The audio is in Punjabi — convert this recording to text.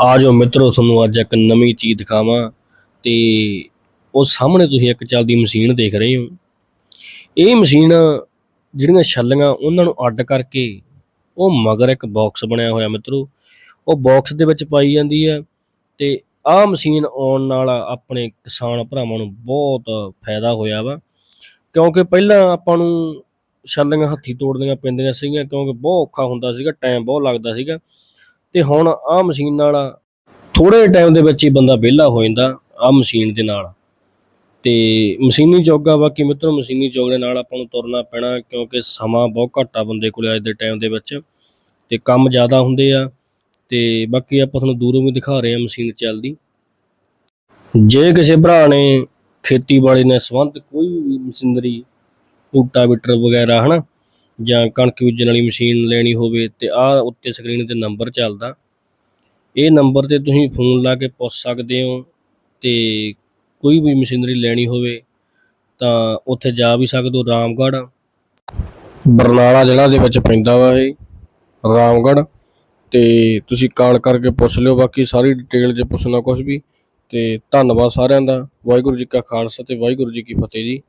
ਆ ਜਾਓ ਮਿੱਤਰੋ, ਤੁਹਾਨੂੰ ਅੱਜ ਇੱਕ ਨਵੀਂ ਚੀਜ਼ ਦਿਖਾਵਾਂ ਤੇ ਉਹ ਸਾਹਮਣੇ ਤੁਸੀਂ ਇੱਕ ਚੱਲਦੀ ਮਸ਼ੀਨ ਦੇਖ ਰਹੇ ਹੋ। ਇਹ ਮਸ਼ੀਨ ਜਿਹੜੀਆਂ ਛੱਲੀਆਂ ਉਹਨਾਂ ਨੂੰ ਅੱਡ ਕਰਕੇ ਉਹ ਮਗਰ ਇੱਕ ਬਾਕਸ ਬਣਿਆ ਹੋਇਆ ਮਿੱਤਰੋ। ਉਹ ਬਾਕਸ ਦੇ ਵਿੱਚ ਪਾਈ ਜਾਂਦੀ ਹੈ ਤੇ ਆਹ ਮਸ਼ੀਨ ਆਉਣ ਨਾਲ ਆਪਣੇ ਕਿਸਾਨ ਭਰਾਵਾਂ ਨੂੰ ਬਹੁਤ ਫਾਇਦਾ ਹੋਇਆ ਵਾ, ਕਿਉਂਕਿ ਪਹਿਲਾਂ ਆਪਾਂ ਨੂੰ ਛੱਲੀਆਂ ਹੱਥੀ ਤੋੜਨੀਆਂ ਪੈਂਦੀਆਂ ਸੀਗੀਆਂ, ਕਿਉਂਕਿ ਬਹੁਤ ਔਖਾ ਹੁੰਦਾ ਸੀਗਾ ਟਾਈਮ ਬਹੁਤ ਲੱਗਦਾ ਸੀਗਾ। ਤੇ ਹੁਣ ਆਹ ਮਸ਼ੀਨ ਨਾਲ ਥੋੜੇ ਟਾਈਮ ਦੇ ਵਿੱਚ ਹੀ ਬੰਦਾ ਵਿਹਲਾ ਹੋ ਜਾਂਦਾ ਆਹ ਮਸ਼ੀਨ ਦੇ ਨਾਲ। ਤੇ ਮਸ਼ੀਨੀ ਯੋਗਾ ਬਾਕੀ ਮਿੱਤਰੋ ਮਸ਼ੀਨੀ ਯੋਗ ਦੇ ਨਾਲ ਆਪਾਂ ਨੂੰ ਤੁਰਨਾ ਪੈਣਾ ਕਿਉਂਕਿ ਸਮਾਂ ਬਹੁਤ ਘੱਟ ਆ ਬੰਦੇ ਕੋਲੇ ਅੱਜ ਦੇ ਟਾਈਮ ਦੇ ਵਿੱਚ ਤੇ ਕੰਮ ਜ਼ਿਆਦਾ ਹੁੰਦੇ ਆ। ਤੇ ਬਾਕੀ ਆਪਾਂ ਤੁਹਾਨੂੰ ਦੂਰੋਂ ਵੀ ਦਿਖਾ ਰਹੇ ਆ ਮਸ਼ੀਨ ਚੱਲਦੀ। ਜੇ ਕਿਸੇ ਭਰਾ ਨੇ ਖੇਤੀਬਾੜੀ ਨਾਲ ਸੰਬੰਧ ਕੋਈ ਵੀ ਮਸ਼ੀਨਰੀ ਊਟਾ ਰੂਟਾਵੀਟਰ ਵਗੈਰਾ ਹਨਾ ਜਾਂ ਕਣਕ ਬੀਜਣ ਵਾਲੀ ਮਸ਼ੀਨ ਲੈਣੀ ਹੋਵੇ ਤੇ ਆਹ ਉੱਤੇ ਸਕਰੀਨ ਤੇ ਨੰਬਰ ਚੱਲਦਾ। ਇਹ ਨੰਬਰ ਤੇ ਤੁਸੀਂ ਫੋਨ ਲਾ ਕੇ ਪੁੱਛ ਸਕਦੇ ਹੋ ਤੇ ਕੋਈ ਵੀ ਮਸ਼ੀਨਰੀ ਲੈਣੀ ਹੋਵੇ ਤਾਂ ਉੱਥੇ ਜਾ ਵੀ ਸਕਦੇ ਹੋ, ਰਾਮਗੜ੍ਹ। ਬਰਨਾਲਾ ਜ਼ਿਲ੍ਹਾ ਦੇ ਵਿੱਚ ਪੈਂਦਾ ਵਾ ਇਹ, ਰਾਮਗੜ੍ਹ। ਤੇ ਤੁਸੀਂ ਕਾਲ ਕਰਕੇ ਪੁੱਛ ਲਿਓ, ਬਾਕੀ ਸਾਰੀ ਡਿਟੇਲ 'ਚ ਪੁੱਛਣਾ ਕੁਝ ਵੀ ਤੇ ਧੰਨਵਾਦ ਸਾਰਿਆਂ ਦਾ। ਵਾਹਿਗੁਰੂ ਜੀ ਕਾ ਖਾਲਸਾ ਤੇ ਵਾਹਿਗੁਰੂ ਜੀ ਕੀ ਫਤਿਹ ਜੀ।